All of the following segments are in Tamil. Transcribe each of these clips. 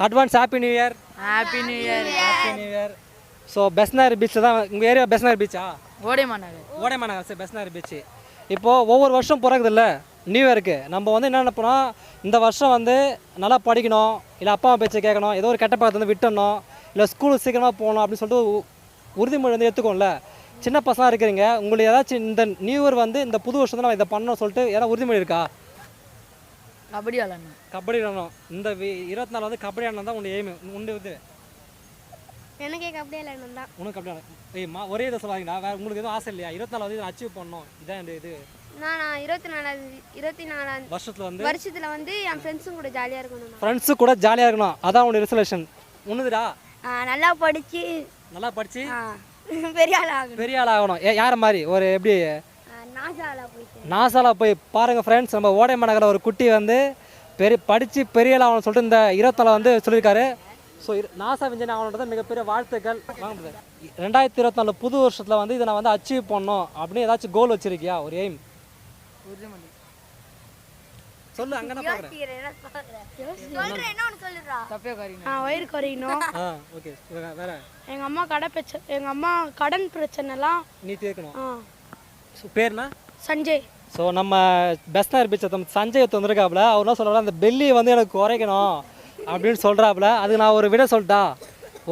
Advance happy new year happy new year happy new year so பெஸ்னார் பீச்சில் தான் உங்கள் ஏரியா பெஸ்னார் பீச்சா ஓடேமா நகர். ஓடைமா நகர் சரி பெஸ்னார் பீச் இப்போது ஒவ்வொரு வருஷம் பிறகுதில்ல நியூ இயருக்கு நம்ம வந்து என்ன நினைப்போம் இந்த வருஷம் வந்து நல்லா படிக்கணும் இல்லை அப்பா அம்மா பேச்சை கேட்கணும் ஏதோ ஒரு கெட்ட பழக்கத்தை வந்து விட்டுறணும் இல்லை ஸ்கூலுக்கு சீக்கிரமாக போகணும் அப்படின்னு சொல்லிட்டு உ- உறுதிமொழி வந்து எடுத்துக்கோம்ல. சின்ன பசங்களாக இருக்கிறீங்க உங்களுக்கு ஏதாச்சும் இந்த நியூ இயர் வந்து இந்த புது வருஷம் நம்ம இதை பண்ணணும்னு சொல்லிட்டு ஏதாவது உறுதிமொழி இருக்கா? கபடி விளாடணும். கபடி விளாடணும். இந்த இருபத்தி நாலு வந்து கபடி ஆடணும் தான் உன்னுடைய எய்ம் உண்டு இது. எனக்கே கபடி விளையாடணும் தான். உனக்கு கபடி ஆடணும் ஏய் மா ஒரே இதை சொல்லாதீங்கடா வேறு உங்களுக்கு எதுவும் ஆசை இல்லையா? இருபத்தி நாலு வந்து அச்சீவ் பண்ணணும். இதான் இந்த இது. நான் இருபத்தி நாலாவது இருபத்தி நாலாவது வருஷத்தில் வந்து வருஷத்துல வந்து என் ஃப்ரெண்ட்ஸும் கூட ஜாலியாக இருக்கணும். ஃப்ரெண்ட்ஸு கூட ஜாலியாக இருக்கணும். அதான் உன்னுடைய ரெசல்யூஷன் உன்னுதுடா. நல்லா படிச்சு. நல்லா ஆ, பெரிய ஆள் ஆகணும். பெரிய ஆள் ஆகணும். யாரை மாதிரி? ஒரு எப்படி நாசாவில் நாசால போய் பாருங்கள் ஃப்ரெண்ட்ஸ் நம்ம ஓடைமா நகரில் ஒரு குட்டி வந்து பெரிய படித்து பெரிய ஆகணும்னு சொல்லிட்டு இந்த இருபத்தால வந்து சொல்லியிருக்காரு. ஸோ நாசா விஞ்ஞானி ஆகணுன்றது மிகப்பெரிய வாழ்த்துக்கள். வாங்க ரெண்டாயிரத்தி இருபத்தி நாலு புது வருஷத்தில் வந்து இதை நான் வந்து அச்சீவ் பண்ணணும் அப்படின்னு ஏதாச்சும் கோல் வச்சிருக்கியா? ஒரு எய்ம் சொல்லு அங்கே நான் ஆ ஓகே வேற எங்கள் அம்மா கடை பிரச்சனை எங்கள் அம்மா கடன் பிரச்சனைலாம் நீ தீர்க்கணும். சஞ்சய். ஸோ நம்ம பெஸ்னர் பீச்சை தம் சஞ்சய் வந்திருக்காப்புல அவர் என்ன சொல்கிறாரு அந்த பெல்லியை வந்து எனக்கு குறைக்கணும் அப்படின்னு சொல்கிறாப்புல அதுக்கு நான் ஒரு விட சொல்லிட்டா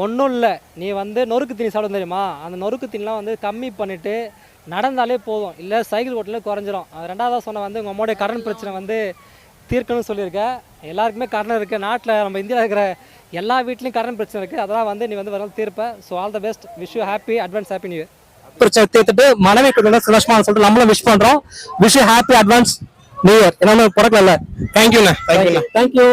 ஒன்றும் இல்லை. நீ வந்து நொறுக்கு தீனி சாப்பிட தெரியுமா? அந்த நொறுக்கு தீனிலாம் வந்து கம்மி பண்ணிவிட்டு நடந்தாலே போதும். இல்லை சைக்கிள் ஓட்டிலே குறைஞ்சிரும். அது ரெண்டாவதாக சொன்ன வந்து உங்கள் அம்மாவுடைய கடன் பிரச்சனை வந்து தீர்க்கணும்னு சொல்லியிருக்கேன் எல்லாருக்குமே கடன் இருக்குது நாட்டில் நம்ம இந்தியாவில் இருக்கிற எல்லா வீட்லேயும் கடன் பிரச்சனை இருக்குது அதெல்லாம் வந்து நீ வந்து வரலாம் தீர்ப்ப. So all the best wish you happy advance happy new பிரச்சனை தீர்த்துட்டு மனைவி கொஞ்சம் சந்தோஷமா சொல்லிட்டு நம்மளும் விஷ் பண்றோம். Wish happy advance new year என்னன்னு பிறக்கல தேங்க்யூண்ணே தேங்க்யூண்ணே தேங்க்யூ